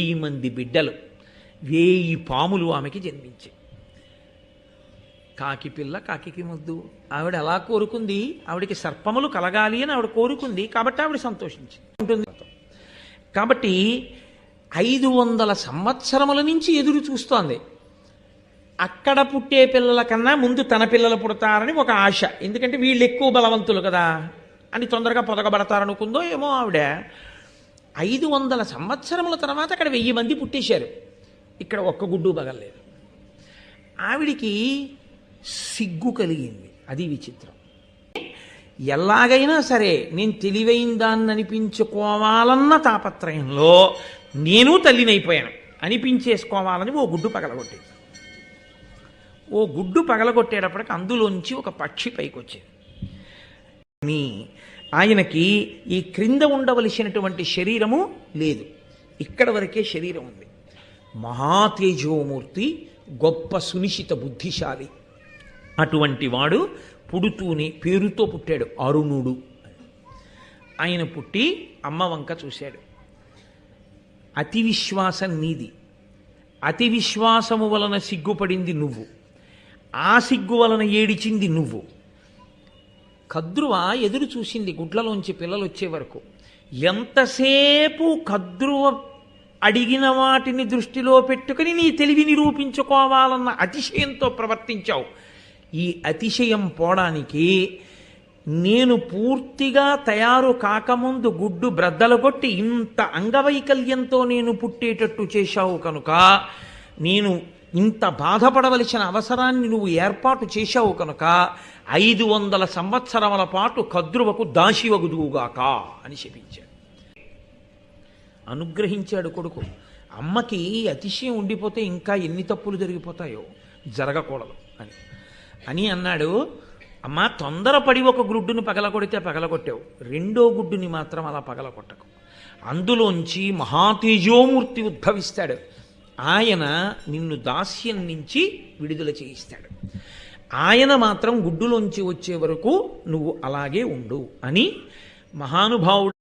వెయ్యి మంది బిడ్డలు వేయి పాములు ఆమెకి జన్మించాయి. కాకి పిల్ల కాకికి ముద్దు. ఆవిడ ఎలా కోరుకుంది? ఆవిడకి సర్పములు కలగాలి అని ఆవిడ కోరుకుంది కాబట్టి ఆవిడ సంతోషించింది. ఉంటుంది. కాబట్టి ఐదు వందల సంవత్సరముల నుంచి ఎదురు చూస్తోంది. అక్కడ పుట్టే పిల్లల కన్నా ముందు తన పిల్లలు పుడతారని ఒక ఆశ. ఎందుకంటే వీళ్ళు ఎక్కువ బలవంతులు కదా. అని తొందరగా పొదగబడతారనుకుందో ఏమో ఆవిడ. ఐదు వందల సంవత్సరముల తర్వాత అక్కడ వెయ్యి మంది పుట్టేశారు. ఇక్కడ ఒక్క గుడ్డు పగలలేదు. ఆవిడికి సిగ్గు కలిగింది. అది విచిత్రం. ఎలాగైనా సరే నేను తెలివైన దాన్ని అనిపించుకోవాలన్న తాపత్రయంలో నేను తల్లినైపోయాను. అనిపించేసుకోవాలని ఓ గుడ్డు పగలగొట్టేది. ఓ గుడ్డు పగలగొట్టేటప్పటికి అందులోంచి ఒక పక్షి పైకి వచ్చేది కానీ ఆయనకి ఈ క్రింద ఉండవలసినటువంటి శరీరము లేదు. ఇక్కడ వరకే శరీరం ఉంది. మహాతేజోమూర్తి గొప్ప సునిశిత బుద్ధిశాలి. అటువంటి వాడు పుడుతూనే పేరుతో పుట్టాడు అరుణుడు ఆయన పుట్టి అమ్మ వంక చూశాడు. అతి విశ్వాసం నీది. అతి విశ్వాసము వలన సిగ్గుపడింది నువ్వు. ఆ సిగ్గు వలన ఏడిచింది నువ్వు. కద్రువ ఎదురు చూసింది గుడ్లలోంచి పిల్లలు వచ్చే వరకు. ఎంతసేపు కద్రువ అడిగిన వాటిని దృష్టిలో పెట్టుకుని నీ తెలివి నిరూపించుకోవాలన్న అతిశయంతో ప్రవర్తించావు. ఈ అతిశయం పోవడానికి నేను పూర్తిగా తయారు కాకముందు గుడ్డు బ్రద్దలు కొట్టి ఇంత అంగవైకల్యంతో నేను పుట్టేటట్టు చేశావు కనుక నేను ఇంత బాధపడవలసిన అవసరాన్ని నువ్వు ఏర్పాటు చేశావు కనుక ఐదు వందల సంవత్సరముల పాటు కద్రువకు దాశివగుదువుగాక అని శపించాడు. అనుగ్రహించాడు కొడుకు. అమ్మకి అతిశయం ఉండిపోతే ఇంకా ఎన్ని తప్పులు జరిగిపోతాయో జరగకూడదు అని. అని అన్నాడు అమ్మ తొందరపడి ఒక గుడ్డును పగలగొడితే పగలగొట్టావు. రెండో గుడ్డుని మాత్రం అలా పగలగొట్టకు. అందులోంచి మహాతేజోమూర్తి ఉద్భవిస్తాడు. ఆయన నిన్ను దాస్యం నుంచి విడుదల చేయిస్తాడు. ఆయన మాత్రం గుడ్డులోంచి వచ్చే వరకు నువ్వు అలాగే ఉండు అని మహానుభావుడు